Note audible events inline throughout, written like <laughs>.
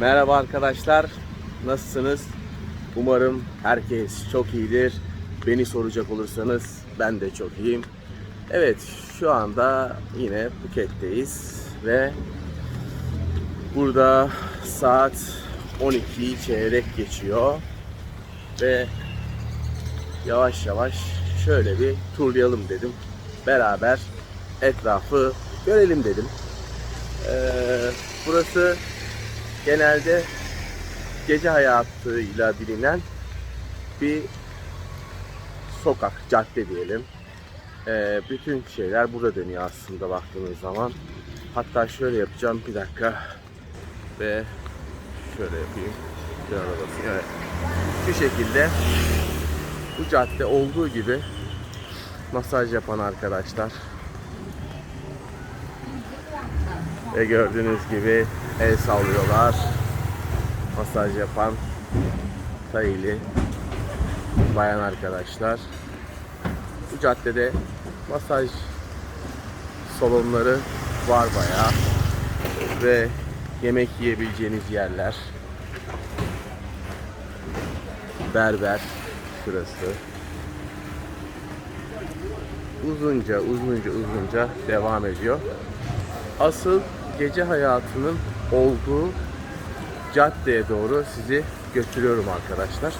Merhaba arkadaşlar. Nasılsınız? Umarım herkes çok iyidir. Beni soracak olursanız ben de çok iyiyim. Evet, şu anda yine Phuket'teyiz ve burada saat 12'yi çeyrek geçiyor ve yavaş yavaş şöyle bir turlayalım dedim. Beraber etrafı görelim dedim. Ee, burası genelde gece hayatıyla bilinen bir sokak, cadde diyelim. Ee, bütün şeyler burada dönüyor aslında baktığınız zaman. Hatta şöyle yapacağım bir dakika ve şöyle yapayım. Kenara basayım. Evet. Şu şekilde bu cadde olduğu gibi masaj yapan arkadaşlar ve gördüğünüz gibi el sallıyorlar. Masaj yapan Tayili bayan arkadaşlar. Bu caddede masaj salonları var bayağı ve yemek yiyebileceğiniz yerler. Berber şurası. Uzunca uzunca uzunca devam ediyor. Asıl gece hayatının olduğu caddeye doğru sizi götürüyorum arkadaşlar.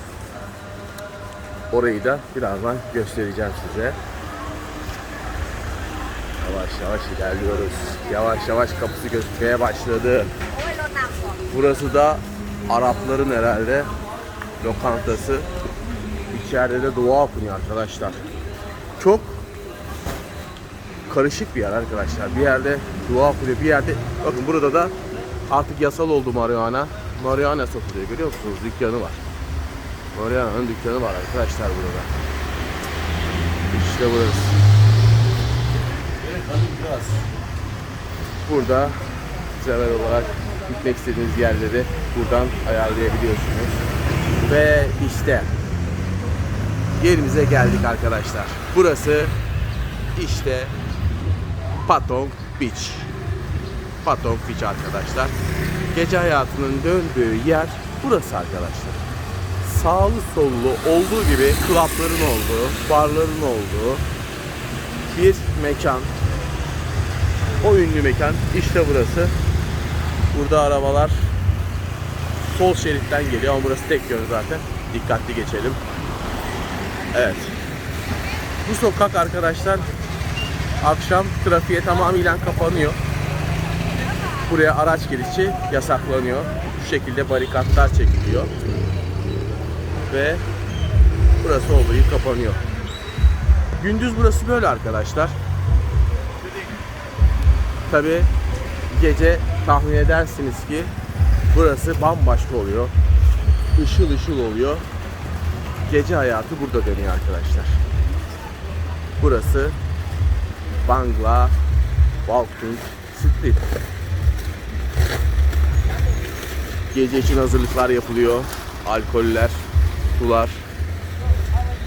Orayı da birazdan göstereceğim size. Yavaş yavaş ilerliyoruz. Yavaş yavaş kapısı gözükmeye başladı. Burası da Arapların herhalde lokantası. İçeride de dua okunuyor arkadaşlar. Çok karışık bir yer arkadaşlar. Bir yerde dua okunuyor, bir yerde bakın burada da artık yasal oldu marihuana. Marihuana satılıyor görüyor musunuz? Dükkanı var. Marihuana'nın dükkanı var arkadaşlar burada. İşte burası. Burada sever olarak gitmek istediğiniz yerleri buradan ayarlayabiliyorsunuz. Ve işte yerimize geldik arkadaşlar. Burası işte Patong Beach. Patong Beach arkadaşlar. Gece hayatının döndüğü yer burası arkadaşlar. Sağlı sollu olduğu gibi klapların olduğu, barların olduğu bir mekan. O ünlü mekan işte burası. Burada arabalar sol şeritten geliyor ama burası tek yön zaten. Dikkatli geçelim. Evet. Bu sokak arkadaşlar akşam trafiğe tamamen kapanıyor. Buraya araç girişi yasaklanıyor. Bu şekilde barikatlar çekiliyor. Ve burası gibi kapanıyor. Gündüz burası böyle arkadaşlar. Tabi gece tahmin edersiniz ki burası bambaşka oluyor. Işıl ışıl oluyor. Gece hayatı burada dönüyor arkadaşlar. Burası Bangla Walking Street. Gece için hazırlıklar yapılıyor. Alkoller, sular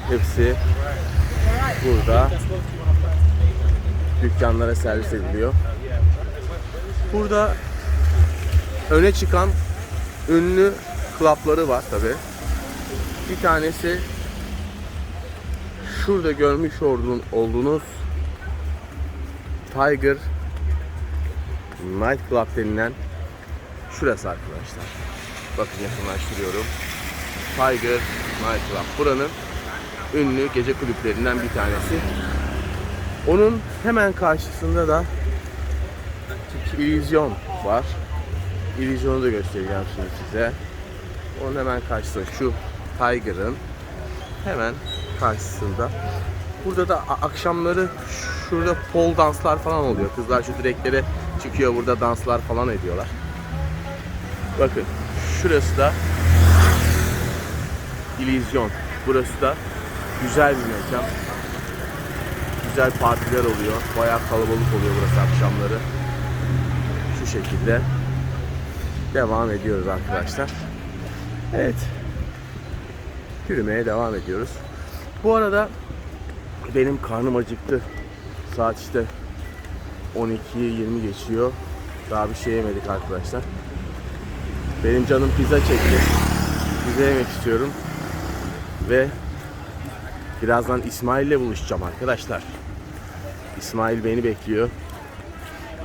hepsi burada dükkanlara servis ediliyor. Burada öne çıkan ünlü klapları var tabi. Bir tanesi şurada görmüş olduğun, olduğunuz Tiger Night Club denilen şurası arkadaşlar. Bakın yakınlaştırıyorum. Tiger Night Club. Buranın ünlü gece kulüplerinden bir tanesi. Onun hemen karşısında da İllüzyon var. İllüzyonu da göstereceğim şimdi size. Onun hemen karşısında şu Tiger'ın hemen karşısında. Burada da akşamları şurada pole danslar falan oluyor. Kızlar şu direklere çıkıyor burada danslar falan ediyorlar. Bakın şurası da İllüzyon. Burası da güzel bir mekan. Güzel partiler oluyor. Bayağı kalabalık oluyor burası akşamları. Şu şekilde devam ediyoruz arkadaşlar. Evet. Yürümeye devam ediyoruz. Bu arada benim karnım acıktı. Saat işte 12'yi 20 geçiyor. Daha bir şey yemedik arkadaşlar. Benim canım pizza çekti. Pizza yemek istiyorum. Ve birazdan İsmail ile buluşacağım arkadaşlar. İsmail beni bekliyor.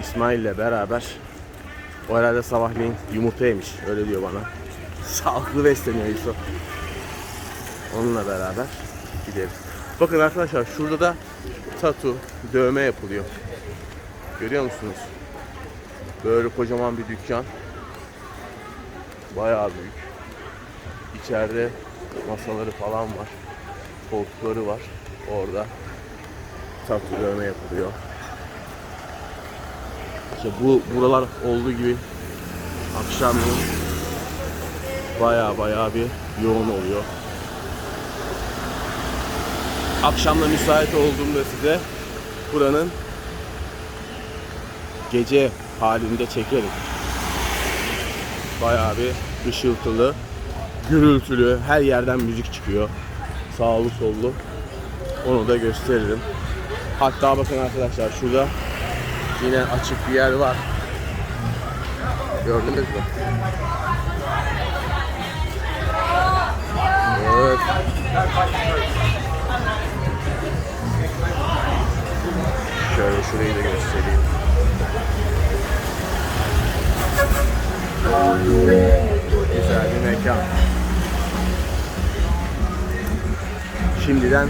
İsmail ile beraber o herhalde sabahleyin yumurta yemiş. Öyle diyor bana. Sağlıklı besleniyor Yusuf. Onunla beraber gideriz. Bakın arkadaşlar şurada da tatu, dövme yapılıyor. Görüyor musunuz? Böyle kocaman bir dükkan. Bayağı büyük. İçeride masaları falan var. Koltukları var. Orada tatu dövme yapılıyor. İşte bu buralar olduğu gibi akşamleyin baya baya bir yoğun oluyor. Akşamda müsait olduğumda size buranın gece halinde çekerim. Bayağı bir ışıltılı, gürültülü, her yerden müzik çıkıyor. Sağlı sollu. Onu da gösteririm. Hatta bakın arkadaşlar şurada yine açık bir yer var. Gördünüz mü? Evet. Şurayı da göstereyim. Güzel bir mekan. Şimdiden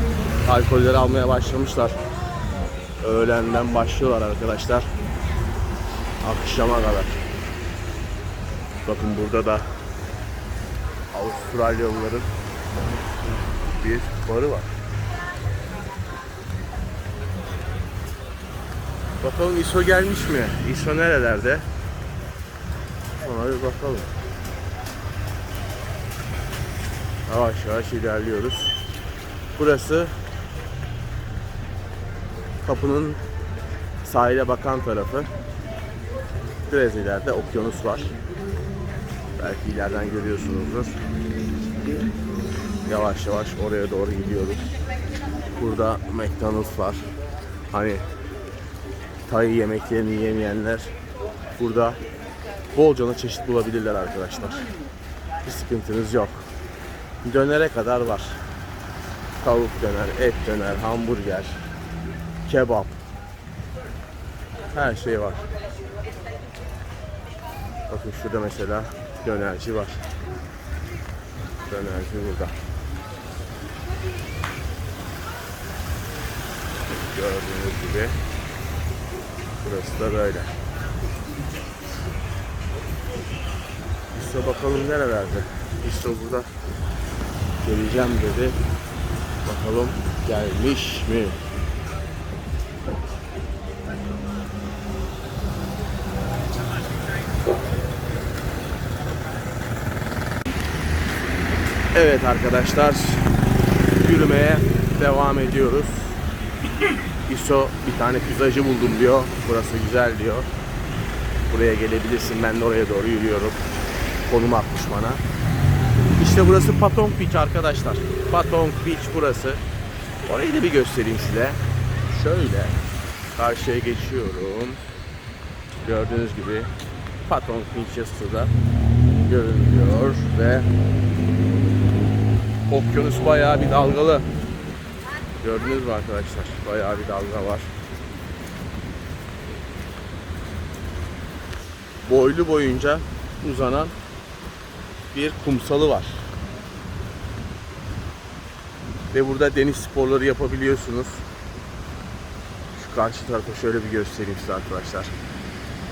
alkolleri almaya başlamışlar. Öğlenden başlıyorlar arkadaşlar. Akşama kadar. Bakın burada da Avustralyalıların bir barı var. Bakalım ISO gelmiş mi? ISO nerelerde? Ona bir bakalım. Yavaş yavaş ilerliyoruz. Burası kapının sahile bakan tarafı. Biraz ileride okyanus var. Belki ileriden görüyorsunuzdur. Yavaş yavaş oraya doğru gidiyoruz. Burada McDonald's var. Hani Tay yemeklerini yemeyenler burada bolcana çeşit bulabilirler arkadaşlar. Bir sıkıntınız yok. Dönere kadar var. Tavuk döner, et döner, hamburger, kebap. Her şey var. Bakın şurada mesela dönerci var. Dönerci burada. Gördüğünüz gibi Burası da böyle. İşte bakalım nerelerde. İşte burada geleceğim dedi. Bakalım gelmiş mi? Evet arkadaşlar yürümeye devam ediyoruz. İso bir tane pizzacı buldum diyor. Burası güzel diyor. Buraya gelebilirsin. Ben de oraya doğru yürüyorum. Konum atmış bana. İşte burası Patong Beach arkadaşlar. Patong Beach burası. Orayı da bir göstereyim size. Şöyle karşıya geçiyorum. Gördüğünüz gibi Patong Beach yazısı da görünüyor ve okyanus bayağı bir dalgalı. Gördünüz mü arkadaşlar? Bayağı bir dalga var. Boylu boyunca uzanan bir kumsalı var. Ve burada deniz sporları yapabiliyorsunuz. Şu karşı tarafa şöyle bir göstereyim size arkadaşlar.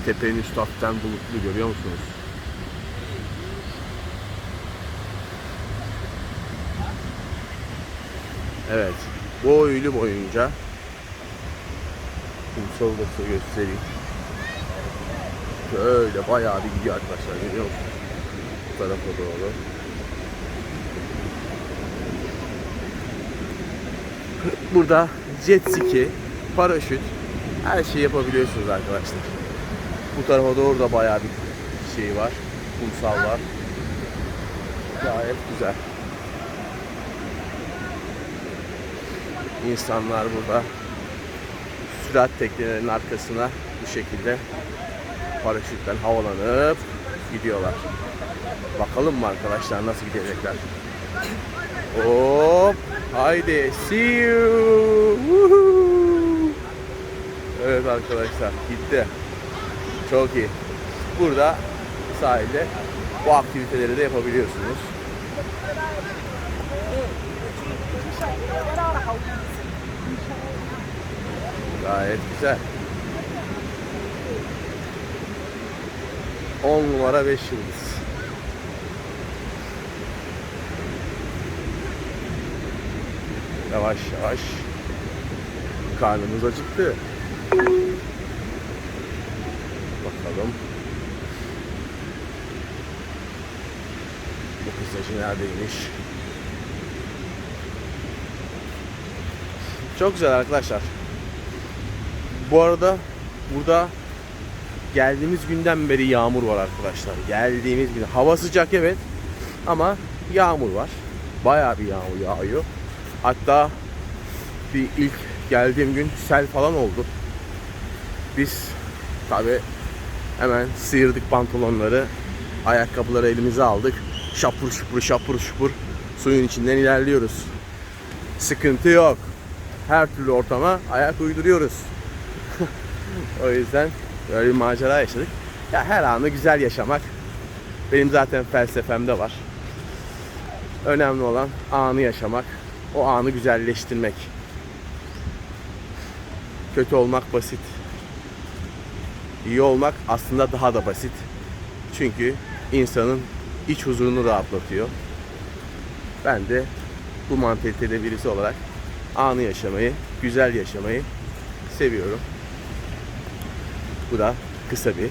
Tepenin üstü hafiften bulutlu görüyor musunuz? Evet. Boylu boyunca kumsalı da size göstereyim. Böyle bayağı bir gidiyor arkadaşlar görüyor musunuz? Bu tarafa doğru. Burada jet ski, paraşüt her şeyi yapabiliyorsunuz arkadaşlar. Bu tarafa doğru da bayağı bir şey var. Kumsal var. Gayet güzel. İnsanlar burada sürat teknelerinin arkasına bu şekilde paraşütten havalanıp gidiyorlar. Bakalım mı arkadaşlar nasıl gidecekler? Hop! Haydi! See you! Woohoo! Evet arkadaşlar gitti. Çok iyi. Burada sahilde bu aktiviteleri de yapabiliyorsunuz. Gayet güzel. 10 numara 5 yıldız. Yavaş yavaş. Karnımız acıktı. Bakalım. Bu pizzacı neredeymiş? Çok güzel arkadaşlar. Bu arada burada geldiğimiz günden beri yağmur var arkadaşlar. Geldiğimiz gün. Hava sıcak evet ama yağmur var. Bayağı bir yağmur yağıyor. Hatta bir ilk geldiğim gün sel falan oldu. Biz tabi hemen sıyırdık pantolonları, ayakkabıları elimize aldık. Şapur şupur şapur şupur suyun içinden ilerliyoruz. Sıkıntı yok. Her türlü ortama ayak uyduruyoruz. <laughs> o yüzden böyle bir macera yaşadık. Ya her anı güzel yaşamak benim zaten felsefemde var. Önemli olan anı yaşamak, o anı güzelleştirmek. Kötü olmak basit. İyi olmak aslında daha da basit. Çünkü insanın iç huzurunu rahatlatıyor. Ben de bu mantalitede birisi olarak anı yaşamayı, güzel yaşamayı seviyorum. Bu da kısa bir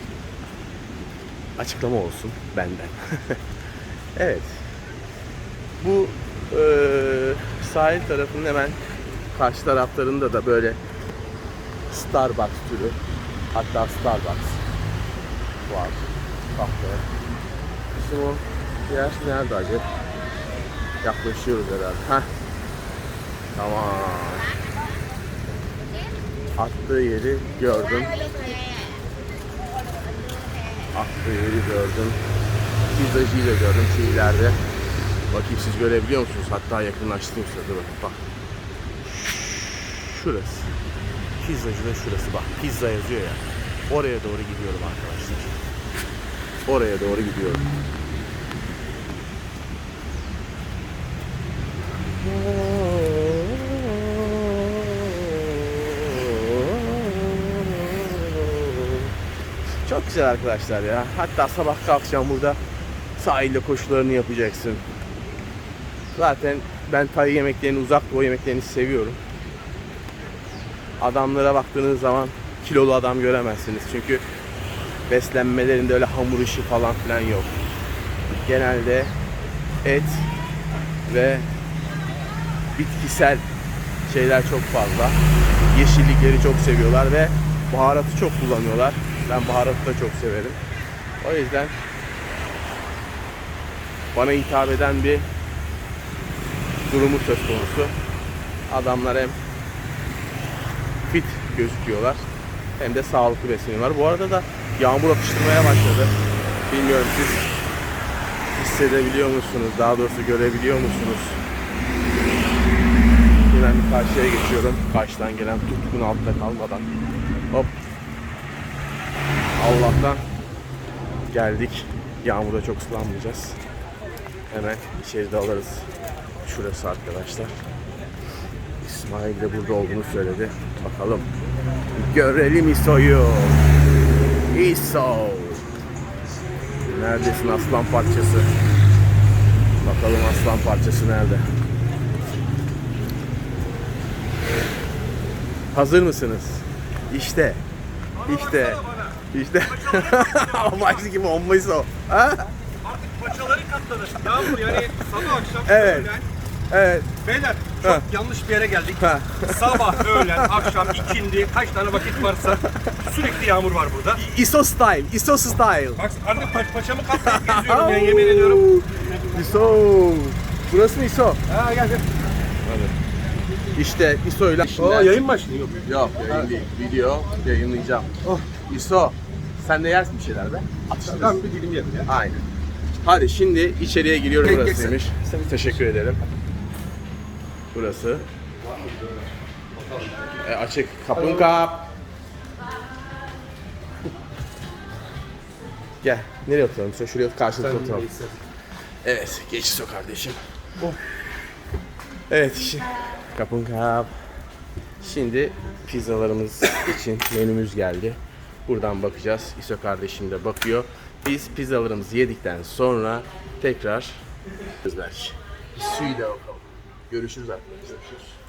açıklama olsun benden. <laughs> evet. Bu eee, sahil tarafının hemen karşı taraflarında da böyle Starbucks türü hatta Starbucks var. Kahve. Bizim o yer nerede acaba? Yaklaşıyoruz herhalde. Heh. Tamam. Attığı yeri gördüm. Attığı yeri gördüm. Pizzacıyı da gördüm şu. Bakayım siz görebiliyor musunuz? Hatta yakınlaştım size. Bakın bak. Şurası. Pizzacı da şurası bak. Pizza yazıyor ya. Oraya doğru gidiyorum arkadaşlar. Oraya doğru gidiyorum. Çok güzel arkadaşlar ya. Hatta sabah kalkacağım burada sahilde koşularını yapacaksın. Zaten ben Tay yemeklerini, uzak doğu yemeklerini seviyorum. Adamlara baktığınız zaman kilolu adam göremezsiniz. Çünkü beslenmelerinde öyle hamur işi falan filan yok. Genelde et ve bitkisel şeyler çok fazla. Yeşillikleri çok seviyorlar ve baharatı çok kullanıyorlar. Ben baharatı da çok severim. O yüzden bana hitap eden bir durumu söz konusu. Adamlar hem fit gözüküyorlar hem de sağlıklı besleniyorlar. Bu arada da yağmur akıştırmaya başladı. Bilmiyorum siz hissedebiliyor musunuz? Daha doğrusu görebiliyor musunuz? Hemen bir karşıya geçiyorum. Karşıdan gelen tutkun altta kalmadan. Hop. Allah'tan geldik. Yağmurda çok ıslanmayacağız. Hemen içeride alırız. Şurası arkadaşlar. İsmail de burada olduğunu söyledi. Bakalım. Görelim İso'yu. İso. Neredesin aslan parçası? Bakalım aslan parçası nerede? Hazır mısınız? İşte. İşte. İşte. <laughs> Amaçlı gibi olmayız o. Ha? Artık paçaları katladı. Yağmur yani sabah akşam Evet. öğlen. Evet. Beyler çok Ha. yanlış bir yere geldik. Ha. Sabah, öğlen, akşam, ikindi kaç tane vakit varsa sürekli yağmur var burada. ISO style. ISO style. Bak artık pa- paçamı katlayıp geziyorum yani yemin ediyorum. ISO. Burası mı ISO? Ha gel gel. İşte ISO ile. Aa, yayın başlıyor. Yok yayın değil. Video yayınlayacağım. Oh. ISO. Sen de yersin bir şeyler be. Ben bir dilim yerim ya. Aynen. Hadi şimdi içeriye giriyoruz Tek burasıymış. Teşekkür ederim. Burası. E, açık. Kapın kap. Gel. Nereye oturalım? Sen şuraya karşılıklı oturalım. Evet. Geç so kardeşim. Evet. Şimdi. Kapın kap. Şimdi pizzalarımız için menümüz geldi. Buradan bakacağız. İso kardeşim de bakıyor. Biz pizzalarımızı yedikten sonra tekrar belki. Bir suyu da bakalım. Görüşürüz arkadaşlar. Görüşürüz.